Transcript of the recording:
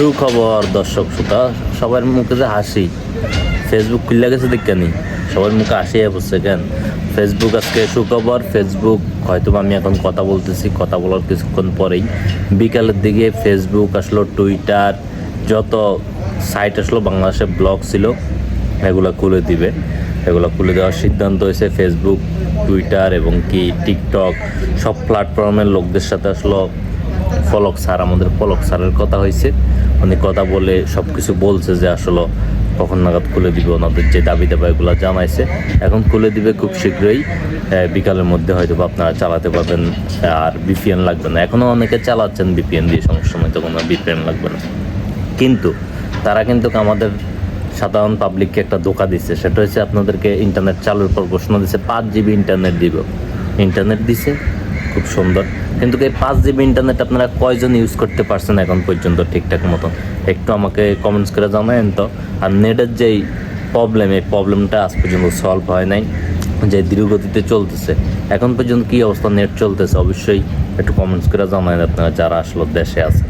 সুখবর, দর্শক শ্রোতা, সবার মুখে যে হাসি ফেসবুক খুলে গেছে দেখকানি সবার মুখে হাসি বসছে কেন? ফেসবুক আজকে সুখবর ফেসবুক হয়তো আমি এখন কথা বলতেছি, কথা বলার কিছুক্ষণ পরেই। বিকালের দিকে ফেসবুক আসলো টুইটার যত সাইট আসলো, বাংলাদেশে ব্লগ ছিল, এগুলো খুলে দিবে। এগুলো খুলে দেওয়ার সিদ্ধান্ত হয়েছে ফেসবুক টুইটার এবং কি টিকটক সব প্ল্যাটফর্মের লোকদের সাথে আসলো ফলক স্যার আমাদের ফলক স্যারের কথা হয়েছে। উনি কথা বলে সব কিছু বলছে যে আসলে কখন নাগাদ খুলে দিবে ওনাদের যে দাবি দাবা এগুলো জানাইছে। এখন খুলে দিবে খুব শীঘ্রই বিকালের মধ্যে হয়তো আপনারা চালাতে পারবেন, আর বিপিএন লাগবে না। এখনও অনেকে চালাচ্ছেন বিপিএন দিয়ে সমস্যা নয় তখন বিপিএন লাগবে না। কিন্তু তারা কিন্তু আমাদের সাধারণ পাবলিককে একটা ধোকা দিচ্ছে। সেটা হচ্ছে আপনাদেরকে ইন্টারনেট চালুর পর ঘোষণা দিচ্ছে, পাঁচ জিবি ইন্টারনেট দিব। ইন্টারনেট দিছে খুব সুন্দর। কিন্তু এই পাঁচ জিবি ইন্টারনেট আপনারা কয়জন ইউজ করতে পারছেন এখন পর্যন্ত ঠিকঠাক মতো? একটু আমাকে কমেন্টস করে জানায়েন তো। আর নেটের যেই প্রবলেম এই প্রবলেমটা আজ পর্যন্ত সলভ হয় নাই, যে ধীরগতিতে চলতেছে। এখন পর্যন্ত কী অবস্থা নেট চলতেছে? অবশ্যই একটু কমেন্টস করে জানায়েন আপনারা, যারা আসলে দেশে আছে